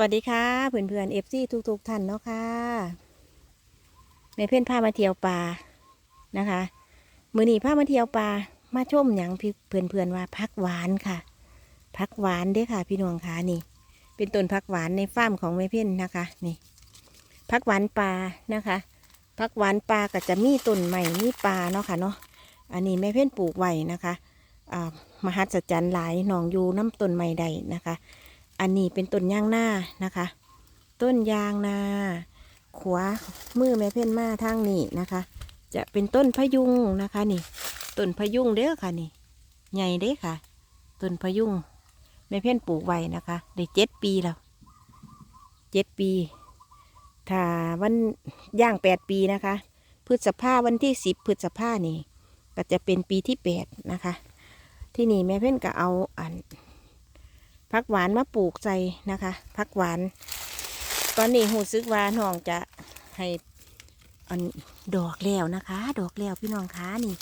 วัสดีค่ะเพื่อนเพื่อนเอฟซีทุกๆท่านเนาะค่ะแม่เพ่นพามาเที่ยวป่านะคะ มือหนีพามาเที่ยวป่ามาชมหยังพี่เพื่อนเพื่อนๆว่าพักหวานค่ะพักหวานเด้ค่ะ พี่น้องค่ะนี่ เป็นต้นพักหวานในฟาร์มของแม่เพ่นนะคะนี่พักหวานป่านะคะพักหวานป่าก็จะมีต้นใหม่มีป่าเนาะค่ะเนาะอันนี้แม่เพ่นปลูกไว้นะคะอ่ามหัศจรรย์หลายหนองอยูน้ำต้นใหม่ใดนะคะ อันนี้เป็นต้นยางนานะคะ ต้นยางนาขวามือแม่เพ่นมาทางนี้นะคะ จะเป็นต้นพะยุงนะคะนี่ต้นพะยุงเด้อค่ะนี่ใหญ่เด้อค่ะต้นพะยุงแม่เพ่นปลูกไว้นะคะได้เจ็ดปีแล้วเจ็ดปี ถ้าวันย่างแปดปีนะคะพฤษภาวันที่สิบพฤษภานี่ก็จะเป็นปีที่แปดนะคะ ที่นี่แม่เพ่นก็เอาอัน ผักหวานมาปลูกใจนะคะผักหวาน ตอนนี้หูซึกว่าน้องจะให้อันดอกแล้วนะคะ ดอกแล้วพี่น้องคะนี่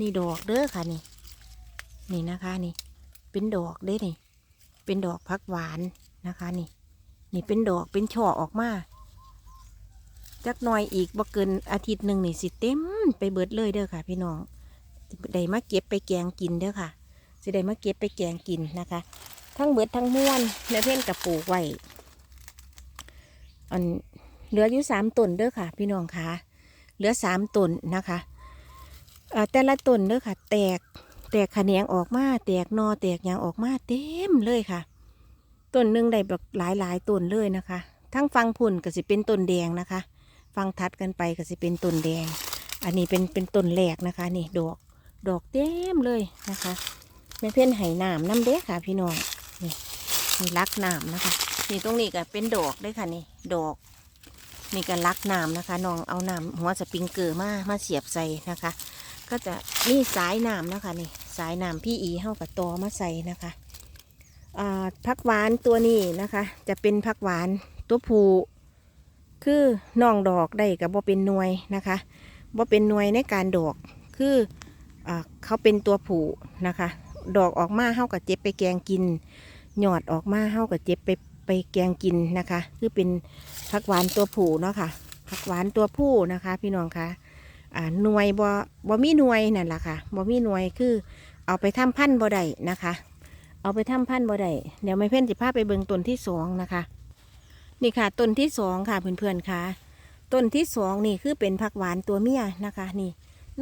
นี่ดอกเด้อค่ะนี่ นี่นะคะนี่ เป็นดอกเด้นี่ เป็นดอกผักหวานนะคะ นี่ นี่เป็นดอกเป็นช่อออกมาจักหน่อยอีกบ่เกินอาทิตย์หนึ่งนี่สิเต็มไปเบิดเลยเด้อค่ะ พี่น้องได้มาเก็บไปแกงกินเด้อค่ะสิได้มาเก็บไปแกงกินนะคะ ทั้งเบิดทั้งม้วนแม่เพ่นกับปลูกไว้อันเหลืออยู่สามต้นเด้อค่ะ พี่น้องคะเหลือสามต้นนะคะอ่อแต่ละต้นเด้อค่ะ แตกแตกแขนงออกมาแตกนอแตกยางออกมาเต็มเลยค่ะต้นหนึ่งได้แบบหลายหลายต้นเลยนะคะ ทั้งฟังพุ่นก็สิเป็นต้นแดงนะคะ ฟังทัดกันไปก็สิเป็นต้นแดง อันนี้เป็นเป็นต้นแรกนะคะ นี่ดอกดอกเต็มเลยนะคะแม่เพ่นไห้น้ำน้ำเด้ค่ะพี่น้อง นี่ลักน้ำนะคะนี่ตรงนี้ก็เป็นดอกด้วยค่ะนี่ดอกนี่ก็ลักน้ำนะคะน้องเอาน้ำหัวสปริงเกอร์มามาเสียบใส่นะคะ ก็จะมีสายน้ำนะคะนี่สายน้ำพี่อีเข้ากับตอมาใส่นะคะอ่าผักหวานตัวนี้นะคะ จะเป็นผักหวานตัวผูคือน้องดอกได้กับบ่เป็นหน่วยนะคะบ่เป็นหน่วยในการดอกคืออ่าเขาเป็นตัวผูนะคะ ดอกออกมาเฮากับเจ็บไปแกงกิน หยอดออกมาเฮากับเจ็บไปไปแกงกินนะคะ คือเป็นผักหวานตัวผู้เนาะค่ะผักหวานตัวผู้นะคะ พี่น้องคะอ่าหน่วยบ่บ่มีหน่วยนั่นแหละค่ะบ่มีหน่วยคือเอาไปทำพันธุ์บ่ได้นะคะ เอาไปทำพันธุ์บ่ได้เดี๋ยวไม่เพ่นสิพาไปเบิ่งต้นที่สองนะคะ นี่ค่ะต้นที่สองค่ะเพื่อนๆค่ะต้นที่สองนี่คือเป็นผักหวานตัวเมียนะคะ นี่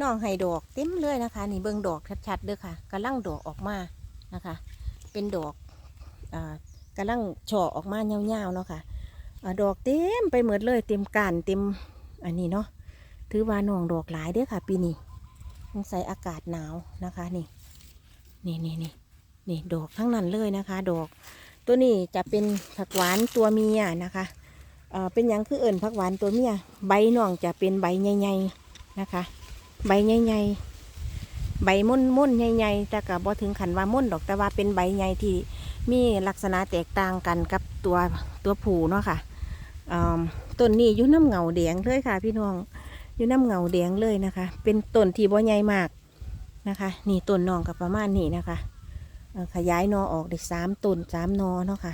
น้องให้ดอกเต็มเลยนะคะ นี่เบิ่งดอกชัดๆเด้อค่ะกำลังดอกออกมานะคะ เป็นดอก กำลังเฉาะออกมาเงาๆเนาะค่ะอ่าดอกเต็มไปหมดเลยเต็มการเต็มอันนี้เนาะถือว่าน้องดอกหลายเด้อค่ะ ปีนี้สงสัยอากาศหนาวนะคะนี่นี่นี่นี่นี่ดอกทั้งนั้นเลยนะคะ ดอก ตัวนี้จะเป็นผักหวานตัวเมียนะคะเออเป็นหยังคือเอิ่นผักหวานตัวเมียใบน้องจะเป็นใบใหญ่ๆนะคะ ใบใหญ่ๆใบม่นม่นๆใหญ่ๆแต่กับบ่ถึงขันว่าม่นดอกแต่ว่าเป็นใบใหญ่ที่ มีลักษณะแตกต่างกันกับตัวตัวผูเนาะค่ะอ่าต้นนี้อยู่น้ำเงาแดงเลยค่ะ พี่น้องอยู่น้ำเงาแดงเลยนะคะ เป็นต้นที่บ่ใหญ่มากนะคะ นี่ต้นนองกับประมาณนี้นะคะขยายนอออกได้สามต้นสามนอเนาะค่ะ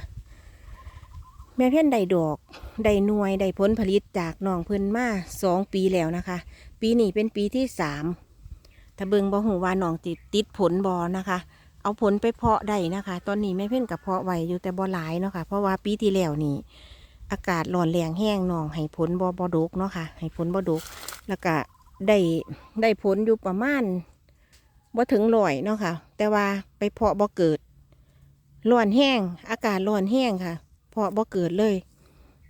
แม่เพ่นได้ดอกได้หน่วยได้ผลผลิตจากน้องเพิ่นมาสองปีแล้วนะคะ ปีนี้เป็นปีที่สามถ้าเบิงบ่หูว่าน้องติดติดผลบอนะคะ เอาผลไปเพาะได้นะคะ ตอนนี้แม่เพ่นกับเพาะไว้อยู่แต่บ่หลายเนาะค่ะเพราะว่าปีที่แล้วนี่อากาศร้อนแรงแห้งนองให้ผลบ่บ่ดกเนาะค่ะให้ผลบ่ดก แล้วก็ได้ได้ผลอยู่ประมาณบ่ถึงร้อยเนาะค่ะ แต่ว่าไปเพาะบ่เกิดร้อนแห้งอากาศร้อนแห้งค่ะ เพาะบ่เกิดเลย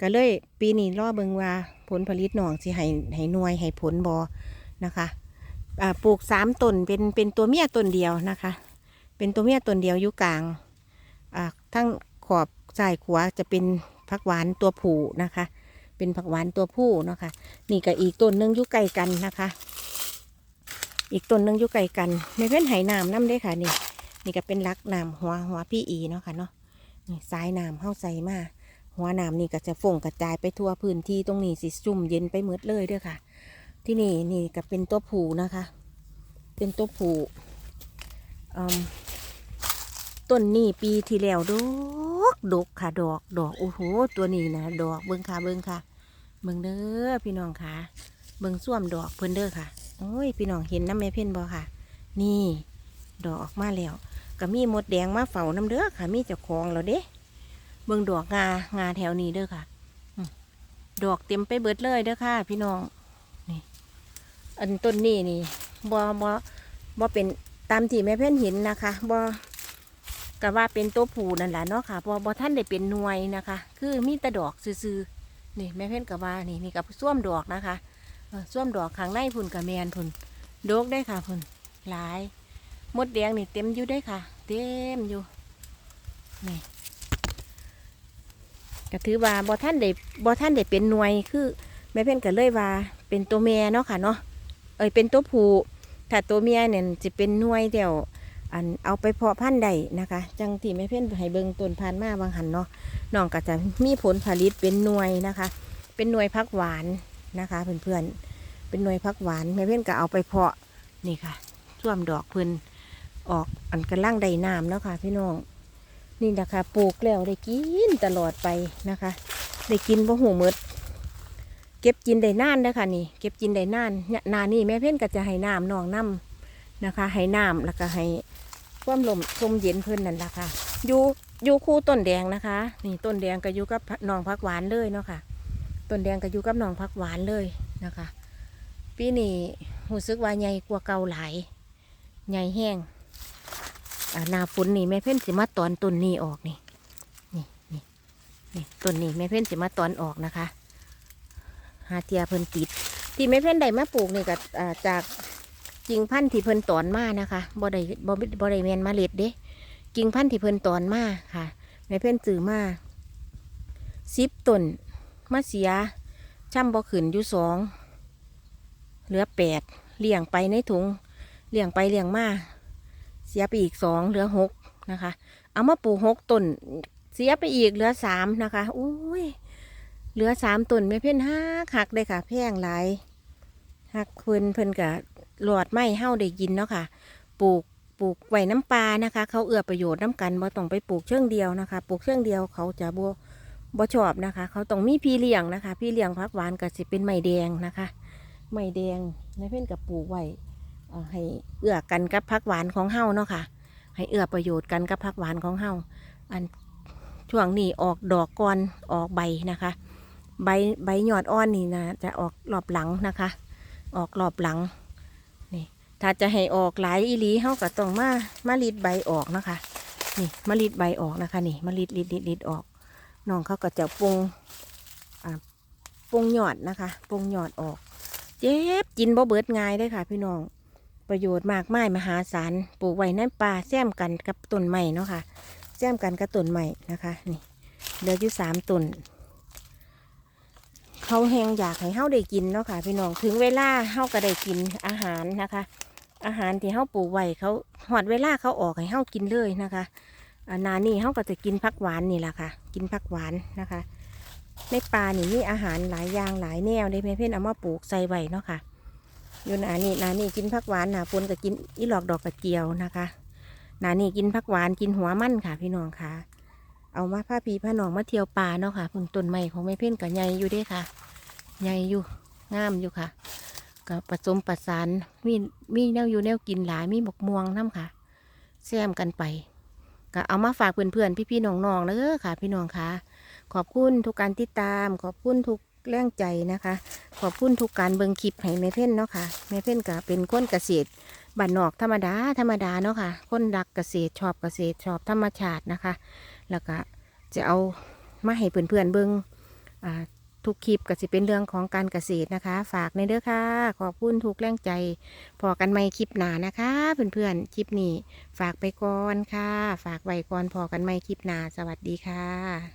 ก็เลยปีนี้รอเบิงว่าผลผลิตนองสิให้ให้หน่วยให้ผลบอนะคะปลูกสามต้นเป็นเป็นตัวเมียต้นเดียวนะคะ เป็นตัวเมียต้นเดียวอยู่กลางอ่าทั้งขอบซ้ายขวาจะเป็นผักหวานตัวผู้นะคะ เป็นผักหวานตัวผู้เนาะคะนี่ก็อีกต้นหนึงอยู่ไกลกันนะคะ อีกต้นหนึงอยู่ไกลกันในเพื่อนไหน้ำน้ำได้ค่ะนี่ นี่ก็เป็นลักน้ำหัวหัวพี่อีเนาะค่ะเนาะนี่สายน้ำเข้าใส่มาหัวน้ำนี่ก็จะฟ่งกระจายไปทั่วพื้นที่ตรงนี้สิจุ่มเย็นไปหมดเลยเด้อค่ะ ที่นี่นี่ก็เป็นตัวผูนะคะ เป็นตัวผูอืม ต้นนี่ปีที่แล้วดกกดกค่ะ ดอกดอกโอ้โหตัวนี้นะดอกเบิ่งค่ะเบิ่งค่ะเบิ่งเด้อพี่น้องค่ะ เบิ่งส้วมดอกเพิ่นเด้อค่ะโอ้ยพี่น้องเห็นน้ำแม่เพ่นบ่ค่ะ นี่ ดอกออกมาแล้วก็มีมดแดงมาเฝ้าน้ำเด้อค่ะ มีเจ้าของแล้วเด้เบิ่งดอกงางาแถวนี้เด้อค่ะดอกเต็มไปเบิดเลยเด้อค่ะ พี่น้องนี่ อันต้นนี้นี่บ่บ่บ่เป็น ตามที่แม่เพ่นเห็นนะคะบ่ก็ว่าเป็นตัวผูนั่นแหละเนาะค่ะบ่บ่ท่านได้เป็นหน่วยนะคะ คือมีต่ดอกซื่อๆนี่แม่เพ่นก็ว่านี่นี่กับส้วมดอกนะคะส้วมดอกข้างในพุ่นกับแมนพุ่นโดกได้ค่ะพุ่นหลายมดแดงนี่เต็มอยู่ได้ค่ะ เต็มอยู่นี่ก็ถือว่าบ่ท่านได้บ่ท่านได้เป็นหน่วยคือแม่เพ่นก็เลยว่าเป็นตัวแม่เนาะค่ะเนาะเอ้ยเป็นตัวผู ถ้าตัวเมียเนี่ยจะเป็นหน่วยเดียวอันเอาไปเพาะพันธุ์ได้นะคะ จังที่แม่เพ่นให้เบิงต้นพันธุ์มาบางหันเนาะน้องก็จะมีผลผลิตเป็นหน่วยนะคะ เป็นหน่วยพักหวานนะคะเพื่อนๆเป็นหน่วยพักหวานแม่เพ่นก็เอาไปเพาะนี่ค่ะท่วมดอกเพิ่นออกอันกระล่างใดน้ำเนาะค่ะพี่น้องนี่นะคะปลูกแล้วได้กินตลอดไปนะคะ ได้กินบ่หูหมด เก็บกินได้นานนะคะนี่ เก็บกินได้นานเนี่ยนานี่แม่เพ่นก็จะให้น้ำนองน้ำนะคะ ให้น้ำแล้วก็ให้ความลมชมเย็นเพิ่นนั่นแหละค่ะอยู่อยู่คู่ต้นแดงนะคะ นี่ต้นแดงก็อยู่กับนองพักหวานเลยเนาะค่ะต้นแดงก็อยู่กับนองพักหวานเลยนะคะปีนี้รู้สึกว่าใหญ่กว่าเก่าหลายใหญ่แห้งหนาฝนนี่แม่เพ่นสิมาตอนต้นนี้ออกนี่นี่นี่นี่ต้นนี้แม่เพ่นสิมาตอนออกนะคะ หาเทียเพิ่นติด ที่แม่เพ่นได้มาปลูกนี่ก็จากกิ่งพันธุ์ที่เพิ่นตอนมานะคะบ่ได้บ่บ่ได้แมนมาเล็ดเด้กิ่งพันธุ์ที่เพิ่นตอนมาค่ะแม่เพ่นซื้อมาสิบต้นมาเสียช่ำบ่ขึ้นอยู่สองเหลือแปดเลี้ยงไปในถุงเลี้ยงไปเลี้ยงมาเสียไปอีกสองเหลือหกนะคะ เอามาปลูกหกต้นเสียไปอีกเหลือสามนะคะอุ้ย เหลือสามต้นไม่เพ่นห้าหักเลยค่ะ แพงหลายหักเพิ่นเพิ่นกับหลอดไม้เฮ้าได้กินเนาะค่ะ ปลูกปลูกไว้น้ำปลานะคะ เขาเอื้อประโยชน์น้ำกันบ่ต้องไปปลูกเชิงเดียวนะคะ ปลูกเชิงเดียวเขาจะบ่บ่ชอบนะคะ เขาต้องมีพี่เลี้ยงนะคะ พี่เลี้ยงพักหวานก็สิเป็นไม้แดงนะคะไม้แดงในเพื่อนกับปลูกไว้ให้เอื้อกันกับผักหวานของเฮาเนาะค่ะ ให้เอื้อประโยชน์กันกับผักหวานของเฮาอันช่วงนี้ออกดอกก่อนออกใบนะคะ ใบใบหยอดอ่อนนี่นะจะออกรอบหลังนะคะ ออกรอบหลังนี่ถ้าจะให้ออกหลายอีหลีเฮาก็ต้องมามารีดใบออกนะคะ นี่มารีดใบออกนะคะนี่มารีดรีดรีดรีดออกน้องเขาก็จะปรุงอ่าปรุงหยอดนะคะปรุงหยอดออก เจ็บกินบ่เบิดง่ายเลยค่ะ พี่น้องประโยชน์มากมายมหาศาลปลูกไว้ในป่าแซมกันกับต้นใหม่เนาะค่ะแซมกันกับต้นใหม่นะคะ นี่เหลืออยู่สามต้น เขาแหงอยากให้เฮาได้กินเนาะค่ะ พี่น้องถึงเวลาเฮาก็ได้กินอาหารนะคะ อาหารที่เฮาปลูกไว้เขาหอดเวลาเขาออกให้เฮากินเลยนะคะนานี่เฮาก็จะกินผักหวานนี่แหละค่ะ กินผักหวานนะคะ ในป่านี่มีอาหารหลายอย่างหลายแนวได้เพ่นเอามาปลูกใส่ไว้เนาะค่ะอยู่นานี่นานี่กินผักหวานหนาฝนก็กินอีหลอกดอกกระเจียวนะคะนานี่กินผักหวานกินหัวมันค่ะ พี่น้องค่ะ เอามาผ้าพีผ้าหนองมาเที่ยวป่าเนาะค่ะคุณต้นไม้ของแม่เพ่นกับใหญ่อยู่ด้ค่ะใหญ่อยู่งามอยู่ค่ะก็ผสมประสานมีมีแนวอยู่แนวกินหลายมีบกม่วงน้ำค่ะแซมกันไปก็เอามาฝากเพื่อนๆพี่ๆน้องๆเด้อค่ะ พี่น้องค่ะ ขอบคุณทุกการติดตาม ขอบคุณทุกแรงใจนะคะ ขอบคุณทุกการเบิ่งคลิปให้แม่เพ่นเนาะค่ะแม่เพ่นก็เป็นคนเกษตร บ้านนอกธรรมดาธรรมดาเนาะค่ะ คนรักเกษตรชอบเกษตรชอบธรรมชาตินะคะ แล้วก็จะเอามาให้เพื่อนๆเบิ่งอ่าทุกคลิปก็จะเป็นเรื่องของการเกษตรนะคะ ฝากในเด้อค่ะ ขอบคุณทุกแรงใจ พอกันใหม่คลิปหนานะคะเพื่อนๆคลิปนี้ ฝากไปก่อนค่ะ ฝากไว้ก่อนพอกันใหม่คลิปหนาสวัสดีค่ะ